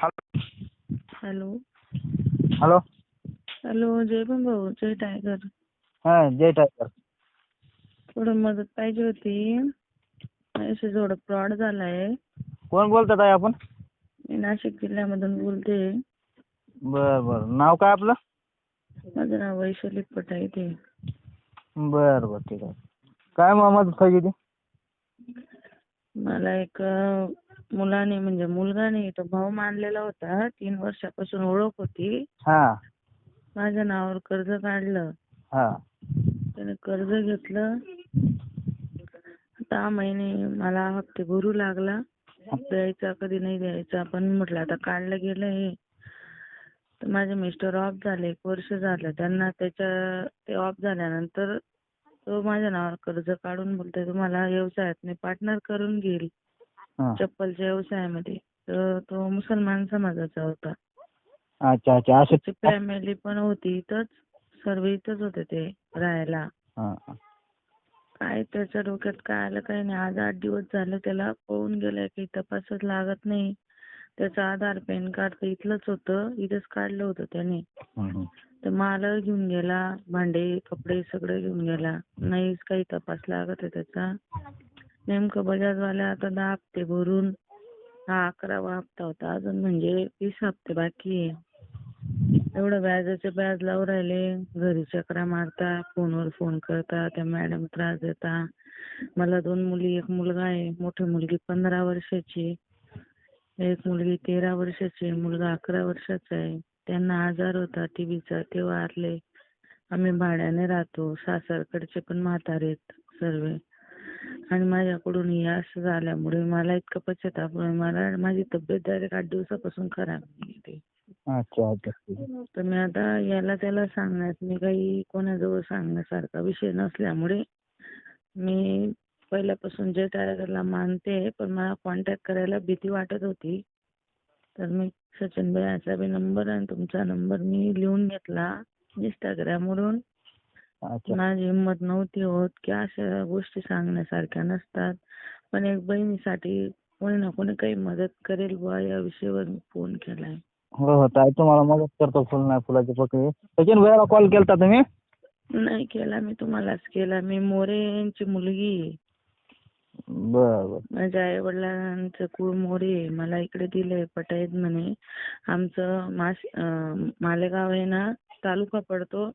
Hello hello hello जय पण भाऊ जय tiger हा जय टायगर थोडं मदत पाहिजे होती. माझ्याशी थोडं फ्रॉड झालाय. कोण बोलतात आहे आपण? मी नाशिक जिल्ह्यामधून बोलते. बर बर. नाव काय आपलं? माझं नाव वैशाली पटाई ते. बर बर. ठीक आहे. काय मग मदत पाहिजे होती? मला एक अं, मुलाने म्हणजे मुलगा नाही तो भाऊ मानलेला होता तीन वर्षापासून ओळख होती. हा. माझ्या नावावर कर्ज काढलं. हा. त्याने कर्ज घेतलं. दहा महिने मला हप्ते भरू लागला. द्यायचा कधी नाही द्यायचा पण म्हटलं आता काढलं गेलं हे. तर माझे मिस्टर ऑफ झाले एक वर्ष झालं. त्यांना त्याच्या ते ऑफ झाल्यानंतर तो माझ्या नावावर कर्ज काढून बोलतोय तुम्हाला व्यवसायात मी पार्टनर करून घेईल. चप्पलच्या व्यवसायामध्ये. तर तो मुसलमान समाजाचा होता. अच्छा अच्छा. त्याची फॅमिली पण होती. इथंच सर्व इथंच होते ते राहायला. काय त्याच्या डोक्यात काय आलं काही नाही. आज आठ दिवस झाले त्याला पळून गेलाय काही तपासच लागत नाही. त्याचं आधार पॅन कार्ड तर इथलंच होतं. इथंच काढलं होतं त्याने. तर माल घेऊन गेला. भांडे कपडे सगळं घेऊन गेला. नाहीच काही तपास लागत आहे त्याचा. नेमकं बजाजवाल्या आता दहा हप्ते भरून हा अकरावा हप्ता होता. अजून म्हणजे वीस हप्ते बाकी आहे. एवढं व्याजाचे व्याज लावून राहिले. घरी चक्रा मारता फोनवर फोन करता त्या मॅडम त्रास देता. मला दोन मुली एक मुलगा आहे. मोठी मुलगी पंधरा वर्षाची एक मुलगी तेरा वर्षाची मुलगा अकरा वर्षाचा आहे. त्यांना आजार होता. टीबीचा ते वारले आम्ही भाड्याने राहतो. सासरकडचे पण म्हातारे आहेत सर्व. आणि माझ्याकडून हे असं झाल्यामुळे मला इतकं पश्चाताप होईल. मला माझी तब्येत डायरेक्ट आठ दिवसापासून खराब अच्छा अच्छा आहे. तर मी आता याला त्याला सांगण्यात मी काही कोणाजवळ सांगण्यासारखा विषय नसल्यामुळे मी पहिल्यापासून जे टायगरला मानते पण मला कॉन्टॅक्ट करायला भीती वाटत होती तर मी सचिन भैयाचा बी नंबर आणि तुमचा नंबर मी लिहून घेतला इंस्टाग्रामवरून माझी हिंमत नव्हती होत की अशा गोष्टी सांगण्यासारख्या नसतात. पण एक बहिणीसाठी कोणी ना कोणी काही मदत करेल बुवा या विषयावर मी फोन केलाय. हो हो ताई तुम्हाला मदत करतो फुल नाही फुलाची पकडी. सचिन भैयाला कॉल केलता तुम्ही? नाही केला मी तुम्हालाच केला. मी मोरे यांची मुलगी. आहे. बर बर. माझ्या आई वडिलांचं कुळ मोरे आहे. मला इकडे दिलंय पटाईत म्हणे. आमचं मास अं, मालेगाव आहे ना तालुका पडतो.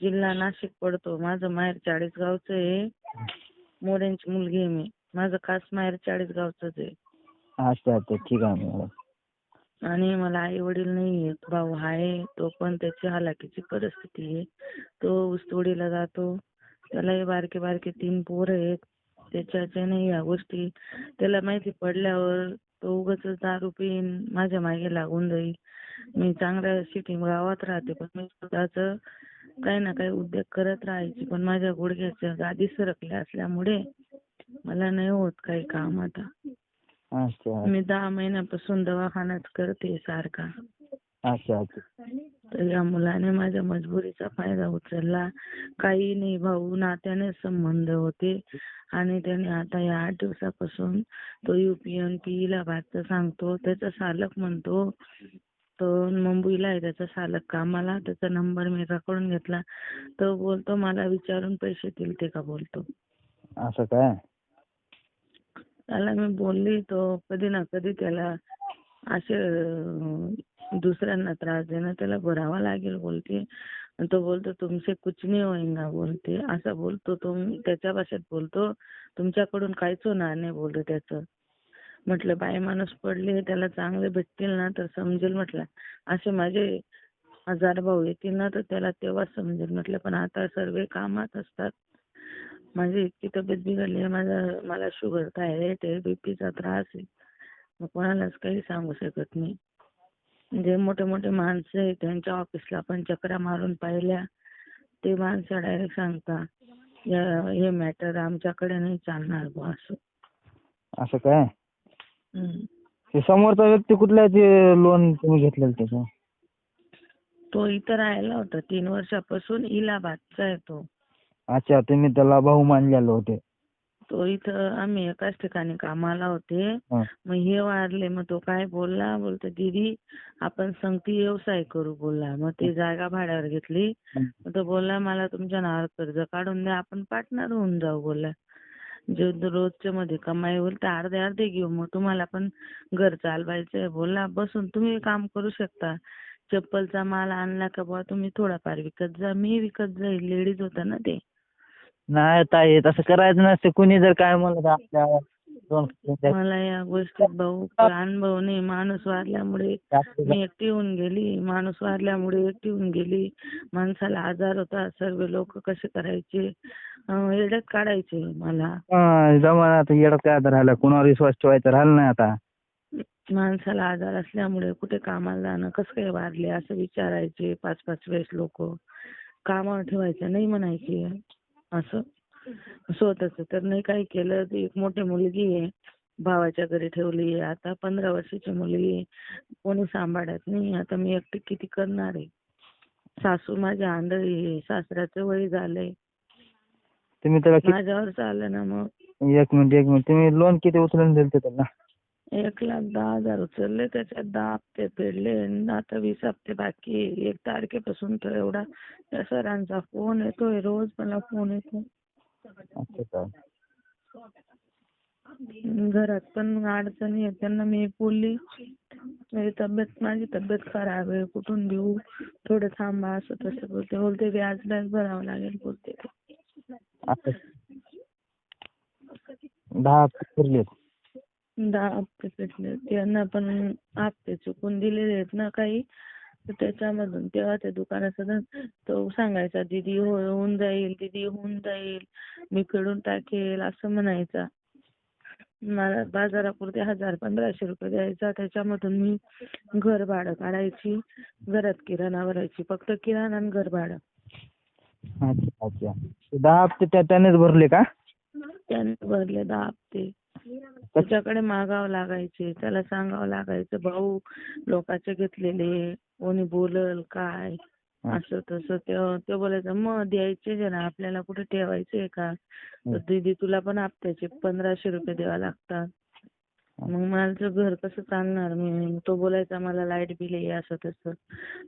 जिल्हा नाशिक पडतो. माझं माहेर चाळीसगावचं आहे. मोऱ्यांची मुलगी आहे मी. माझं खास माहेर चाळीसगावचंच आहे. अच्छा अच्छा. ठीक आहे मॅडम. आणि मला आई वडील नाही आहेत. भाऊ आहे. तो पण त्याची हालाकीची परिस्थिती आहे. तो ऊसतोडीला जातो. त्यालाही बारके बारके तीन पोरं आहेत. त्याच्याच्याने या गोष्टी त्याला माहिती पडल्यावर तो उगाच दारू पिईन माझ्या मागे लागून जाईल. मी चांगल्या सिटी गावात राहते पण मी स्वतःच काही ना काही उद्योग करत राहायची. पण माझ्या गुडघ्याच्या गादी सरकल्या असल्यामुळे मला नाही होत काही काम आता. मी दहा महिन्यापासून दवाखानाच करते सारखा. तर या मुलाने माझ्या मजबुरीचा फायदा उचलला. काही नाही भाऊ नात्याने संबंध होते. आणि त्याने आता या आठ दिवसापासून तो युपीएन पीला भागचं सांगतो. त्याचा सालक म्हणतो तो मुंबईला आहे त्याचा सालक कामाला त्याचा नंबर मी रेकॉर्डून घेतला. तो बोलतो मला विचारून पैसे दिलते का? बोलतो. असं काय? त्याला मी बोलली तो कधी ना कधी त्याला असे दुसऱ्यांना त्रास देणं त्याला भरावा लागेल बोलते. आणि तो बोलतो तुमसे कुछ नहीं होएगा बोलते. असा बोलतो तो त्याच्या भाषेत बोलतो तुमच्याकडून काहीच होणार नाही बोलतो त्याचं. म्हटलं बाय माणूस पडले त्याला चांगले भेटतील ना तर समजेल म्हटलं. असे माझे हजार भाऊ येतील ना तर त्याला तेव्हा समजेल म्हटलं पण आता सर्व कामात असतात. माझी इतकी तब्येत बिघडली आहे माझा मला शुगर थायरॉइड आहे बीपीचा त्रास आहे. मग कोणालाच काही सांगू शकत नाही. जे मोठे मोठे माणसं आहे त्यांच्या ऑफिसला पण चक्रा मारून पाहिल्या. ते माणसं डायरेक्ट सांगता हे मॅटर आमच्याकडे नाही चालणार बुवा असं. असं काय? ते समोरचा व्यक्ती कुठल्या ते लोन तुम्ही घेतलेलं त्याचं? तो इथं राहायला होता तीन वर्षापासून इलाहाबादचा आहे तो. अच्छा तुम्ही त्याला भाऊ मानलेले होते. तो इथं आम्ही एकाच ठिकाणी कामाला होते. हं. मग हे वारले मग तो काय बोलला? बोलतो दीदी आपण संगती व्यवसाय करू बोलला. मग ते जागा भाड्यावर घेतली. हं. मग तो बोलला मला तुमच्या नावावर कर्ज काढून द्या आपण पार्टनर होऊन जाऊ बोलला. जे रोजच्या मध्ये कमाई होईल ते अर्धे अर्धे घेऊ. मग तुम्हाला पण घर चालवायचंय बोलला बसून तुम्ही काम करू शकता. चप्पलचा माल आणला का बुवा तुम्ही थोडाफार विकत जा. मी विकत जाईल. लेडीज होता ना ते. नाही ताई तसं करायचं नसते. कुणी जर काय म्हणलं तर आपल्या दोन मला या गोष्टीत भाऊ अनुभव नाही. माणूस वारल्यामुळे मी एकटी होऊन गेली. माणूस वारल्यामुळे एकटी होऊन गेली. माणसाला आजार होता सर्व लोक कसे करायचे? येड्यात काढायचे मला. हा, जमाना आता येडत काय आता राहिला? कुणावर विश्वास ठेवायचा राहिला नाही आता. माणसाला आजार असल्यामुळे कुठे कामाला जाणं कसं काय वारले असं विचारायचे पाच पाच वेळेस लोक. कामावर ठेवायचं नाही म्हणायचे. असं. स्वतःच तर नाही काही केलं. ती एक मोठी मुलगी आहे. भावाच्या घरी ठेवली आहे. आता पंधरा वर्षाची मुलगी आहे. कोणी सांभाळत नाही. आता मी एकटी किती करणार आहे? सासू माझी आंधळी आहे. सासऱ्याचं वय झालंय. तुम्ही त्याला किती माझ्यावर चाललं ना मग. एक मिनिट एक मिनिट. तुम्ही लोन किती उचलून दिलं त्याला एक लाख दहा हजार उचलले त्याच्यात दहा हप्ते फेडले आणि आता वीस हप्ते बाकी आहे. एक तारखेपासून तर एवढा त्या सरांचा फोन येतोय रोज मला फोन येतो? घरात पण अडचणी आहेत त्यांना मी बोलली माझी तब्येत माझी तब्येत खराब आहे कुठून देऊ? थोडं थांबा असं तसं बोलते. बोलते व्याज व्याज भरावं लागेल बोलते. ते दहा पेटले दहा हप्ते फेडले त्यांना पण हप्ते चुकून दिलेले आहेत ना काही. तर त्याच्यामधून तेव्हा त्या दुकानाचा तो सांगायचा दीदी हो होऊन जाईल दीदी होऊन जाईल. मी फेडून टाकेल असं म्हणायचा. मला बाजारापुरते हजार पंधराशे रुपये द्यायचा. त्याच्यामधून मी घर भाडं काढायची. घरात किराणा भरायची. फक्त किराणा आणि घर भाडं. अच्छा अच्छा. दहा हप्ते त्या त्यानेच भरले का? त्याने भरले दहा हप्ते. त्याच्याकडे मागावं लागायचे त्याला सांगावं लागायचं भाऊ लोकांचे घेतलेले कोणी बोलल काय? असं तसं. ते ते बोलायचं मग द्यायचे जे ना आपल्याला कुठे ठेवायचे का? तर दीदी तुला पण हप्त्याचे पंधराशे रुपये द्यावे लागतात. मग माझं घर कसं चालणार? मी तो बोलायचा मला लाइट बिल आहे असं तसं.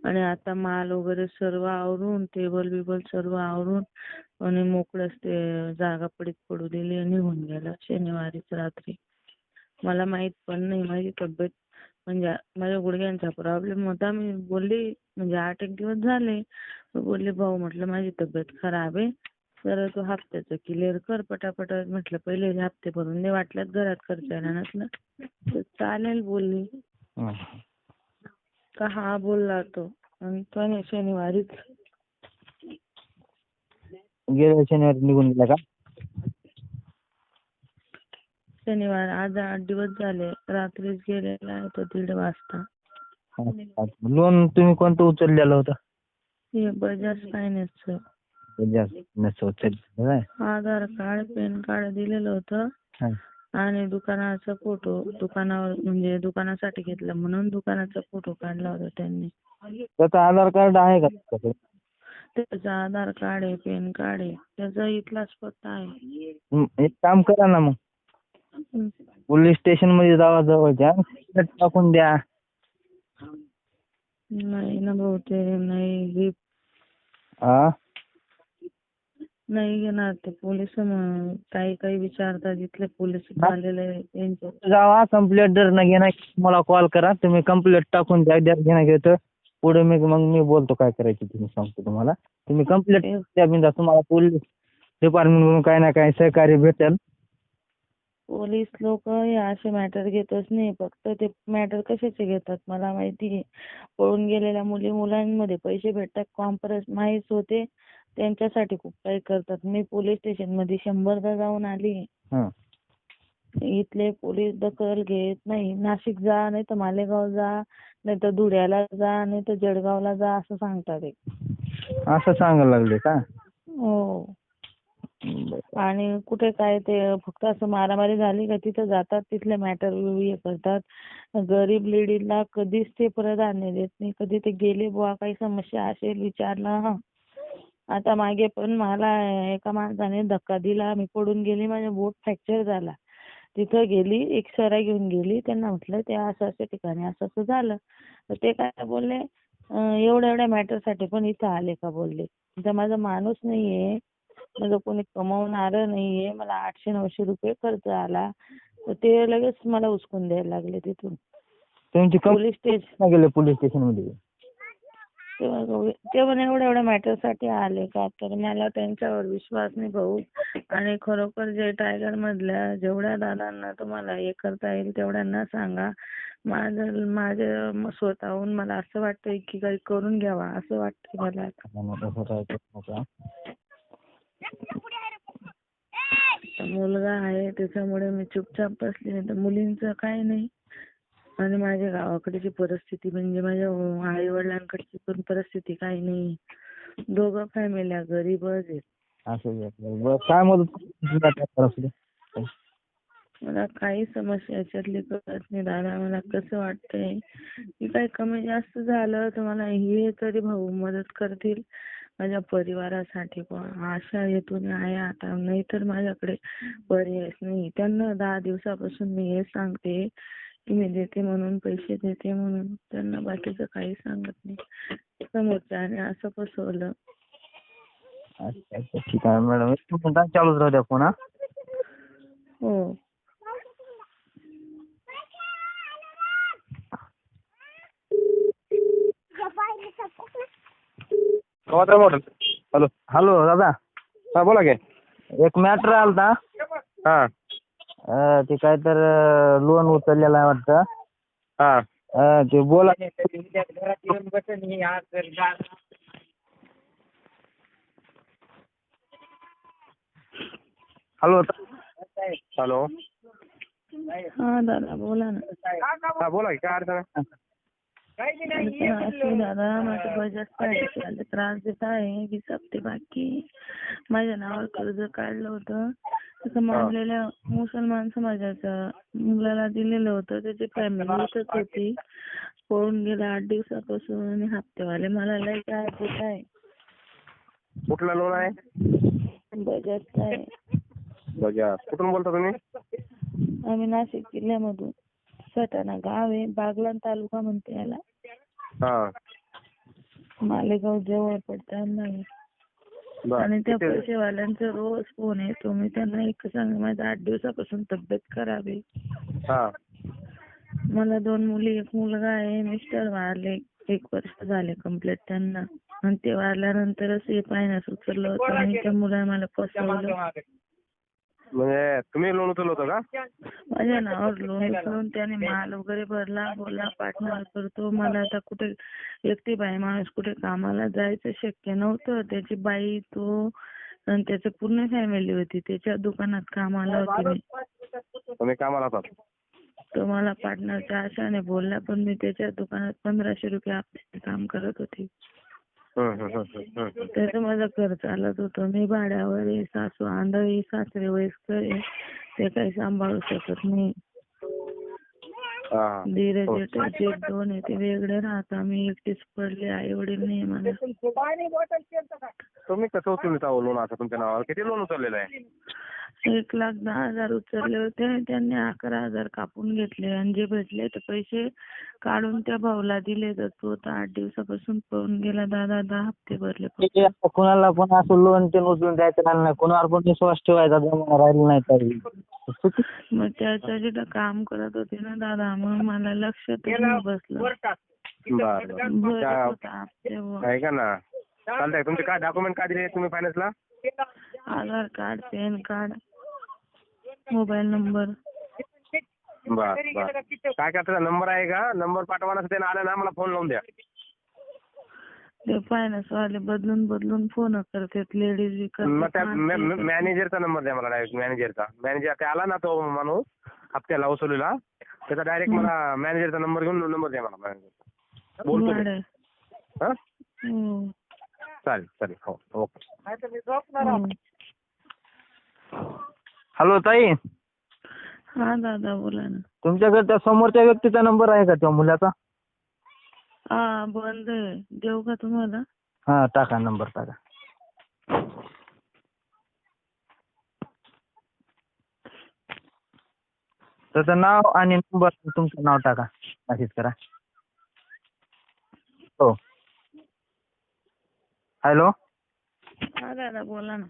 आणि आता माल वगैरे सर्व आवरून टेबल बिबल सर्व आवरून आणि मोकळंच ते जागा पडीत पडू दिली आणि निघून गेला. शनिवारीच रात्री. मला माहीत पण नाही माझी तब्येत म्हणजे माझ्या गुडघ्यांचा प्रॉब्लेम होता. मी बोलली म्हणजे आठ एक दिवस झाले. बोलले भाऊ म्हटलं माझी तब्येत खराब आहे. तर तू हप्त्याचं क्लिअर कर पटापट. म्हटलं पहिले हे हप्ते भरून दे वाटल्यात घरात खर्च येणार नसलं तर चालेल बोलली. का हा बोलला तो. आणि तो नाही शनिवारीच. गेल्या शनिवारी निघून गेला का? शनिवार आज आठ दिवस झाले. रात्रीच गेलेला आहे तो दीड वाजता. लोन तुम्ही कोणतं उचललेलं होतं? हे बजाज फायनान्सचं. काय? आधार कार्ड पॅन कार्ड दिलेलं होतं. आणि दुकानाचा फोटो दुकानावर म्हणजे दुकानासाठी घेतलं म्हणून दुकानाचा फोटो काढला होता त्यांनी त्याचं आधार कार्ड आहे का? त्याचं आधार कार्ड आहे पॅन कार्ड आहे त्याचा इथलाच पत्ता आहे एक काम करा ना मग. पोलीस स्टेशनमध्ये जावा जवळच्या टाकून द्या नाही ना भाऊ ते नाही नाही घेणार ते पोलीस काही काही विचारतात इथले पोलीस यांचे जावा कंप्लेंट जर नाही घेणार मला कॉल करा. तुम्ही कंप्लेंट टाकून द्या. द्या घेणं घेतं पुढे मी मग मी बोलतो काय करायचं तुम्ही सांगतो तुम्हाला. तुम्ही कंप्लेंट द्या बिंदास तुम्हाला पोलीस डिपार्टमेंटकडून काय ना काय सहकार्य भेटेल. पोलीस लोक हे असे मॅटर घेतच नाही. फक्त ते मॅटर कशाचे घेतात मला माहिती आहे. पळून गेलेल्या मुली मुलांमध्ये पैसे भेटतात. कॉम्प्रोमाइज होते. त्यांच्यासाठी खूप काही करतात. मी पोलीस स्टेशनमध्ये शंभरदा जाऊन आली. हं. इथले पोलीस दखल घेत नाही. नाशिक जा नाही तर मालेगाव जा नाही तर धुळ्याला जा नाही तर जळगावला जा असं सांगतात ते असं सांगायला लागले का? हो. बरं. आणि कुठे काय ते फक्त असं मारामारी झाली का तिथं जातात तिथले मॅटर हे करतात. गरीब लेडीजला कधीच ते प्राधान्य देत नाही. कधी ते गेले बुवा काही समस्या असेल विचारलं हा. आता मागे पण मला एका माणसाने धक्का दिला. मी पडून गेली माझा बोट फ्रॅक्चर झाला. तिथं गेली एक्सरा घेऊन गेली. त्यांना म्हटलं ते असं असं ठिकाणी असं असं झालं. तर ते काय बोलले एवढ्या एवढ्या मॅटरसाठी पण इथं आले का? बोलले तर माझा माणूस नाहीये. माझं कोणी कमवणारं नाहीये. मला आठशे नऊशे रुपये खर्च आला. तर ते लगेच मला उचकून द्यायला लागले तिथून. पोलीस स्टेशन गेले? पोलीस स्टेशनमध्ये ते म्हणे ते एवढ्या एवढ्या मॅटरसाठी आले का? तर मला त्यांच्यावर विश्वास नाही भाऊ. आणि खरोखर जे टायगर मधल्या जेवढ्या दादांना तुम्हाला हे करता येईल तेवढ्यांना सांगा. माझं माझ्या स्वतःहून मला असं वाटतंय की काही करून घ्यावा असं वाटतंय मला. आता मुलगा आहे त्याच्यामुळे मी चुपचाप बसली नाही. तर मुलींचं काही नाही. आणि माझ्या गावाकडची परिस्थिती म्हणजे माझ्या आई वडिलांकडची पण परिस्थिती काही नाही. दोघं फॅमिल्या गरीबच आहेत. असं आहे. बरं, काय मदत करू? मला काही समस्या याच्यातली कळत नाही दादा. मला कसं वाटतंय की काही कमी जास्त झालं तर मला हे तरी भाऊ मदत करतील. माझ्या परिवारासाठी पण. आशा हेतून आहे आता. नाहीतर माझ्याकडे पर्यायच नाही. त्यांना दहा दिवसापासून मी हे सांगते. मी देते म्हणून पैसे देते म्हणून. त्यांना बाकीचं काही सांगत नाही. समोरच्याने असं फसवलं. अच्छा अच्छा ठीक आहे मॅडम. एक मिनिट चालूच राहू द्या फोन हा. हो. Model hello. हॅलो दादा. हा बोला की. एक मॅटर आलता. हा. अं, ते काय तर लोन उचललेलं आहे वाटतं. हा. अं, ते बोला. हॅलो. हॅलो. हा दादा बोला ना. हा बोला की काय अडचण आहे? अडचण अशी दादा माझं फायनान्सवाले त्रास देत आहे वीस हप्ते बाकी. माझ्या नावावर कर्ज काढलं होतं. तसं मानलेल्या मुसलमान समाजाच्या मुलाला दिलेलं होतं. त्याची फॅमिली इथंच होती. पळून गेला आठ दिवसापासून आणि हप्तेवाले मला लय काय देत आहे. कुठला लोन आहे? बजाजचा आहे बघा कुठून बोलता तुम्ही? आम्ही नाशिक जिल्ह्यामधून. सटाणा गाव आहे. बागलाण तालुका म्हणते याला. हा. मालेगाव जवळ पडतं आम्हाला. आणि त्या पैसेवाल्यांचा रोज फोन येतो मी त्यांना एक सांग माझं आठ दिवसापासून तब्येत खराब आहे. हा. मला दोन मुली एक मुलगा आहे मिस्टर वारले. एक वर्ष झाले कंप्लीट त्यांना. आणि ते वारल्यानंतरच हे फायनान्स उचललं होतं आणि त्या मुलाने मला फसवलं. म्हणजे तुम्ही लोन उचललं होतं का? माझ्या नावावर लोन उचलून त्याने माल वगैरे भरला बोलला पार्टनर करतो. मला आता कुठे एकटी बाई माणूस कुठे कामाला जायचं शक्य नव्हतं. त्याची बाई तो आणि त्याची पूर्ण फॅमिली होती. त्याच्या दुकानात कामाला होती मी. तुम्ही कामाला होतात? तो मला पार्टनरच्या आशाने बोलला पण मी त्याच्या दुकानात पंधराशे रुपये हप्त्याने काम करत होते. त्याचं माझं घर चालत होतं. मी भाड्यावर आहे सासू आंधळी सासरे वयस्कर आहे ते काही सांभाळू शकत नाही. हा. धीरे जेठ जेठ दोन आहे ते वेगळे राहतात मी एकटीच पडले आई वडील नाही मला. तुम्ही कसं उचलून लोन असं तुमच्या नावावर? किती लोन उचललेलं आहे? एक लाख दहा हजार उचलले होते आणि त्यांनी अकरा हजार कापून घेतले आणि जे भेटले ते पैसे काढून त्या भाऊला दिले. तर तो तर आठ दिवसापासून पळून गेला. दादा दहा हप्ते भरले ते आता कोणाला पण असं लोन ते उचलून द्यायचं राहिलं नाही कोणावर पण विश्वास ठेवायचा जमाना राहिला नाही तरी. मग त्याचं जिथं काम करत होते ना दादा मग मला लक्षात बसलं. बर बर भरत त्या- होता हप्ते व- ऐका ना. चालतंय. तुमचे काय डॉक्युमेंट काय दिले तुम्ही फायनान्सला Aadhaar card PAN card mobile number. बर बर काय करता नंबर आहे का? नंबर पाठवा ना त्यानं आलं ना मला फोन लावून द्या. ते फायनान्स वाले बदलून बदलून फोन करतात. लेडीज बी मग त्या करतात. मॅनेजरचा नंबर द्या मला डायरेक्ट मॅनेजरचा मॅनेजर ते आला ना तो माणूस हप्त्याला वसुलीला त्याचा डायरेक्ट मला मॅनेजरचा नंबर घेऊन नंबर द्या मला मॅनेजरचा बोलतो मी. हा. चालेल चालेल. हो ओके. हॅलो ताई. हा दादा बोला ना. तुमच्याकडे त्या समोरच्या व्यक्तीचा नंबर आहे का त्या मुलाचा? हा बंद आहे. देऊ का तुम्हाला? हा टाका नंबर टाका. त्याचं नाव आणि नंबर तुमचं नाव टाका. मेसेज करा. हो. हॅलो हा दादा बोला ना.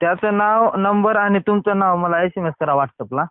त्याचं नाव नंबर आणि तुमचं नाव मला एस एम एस करा व्हॉट्सअपला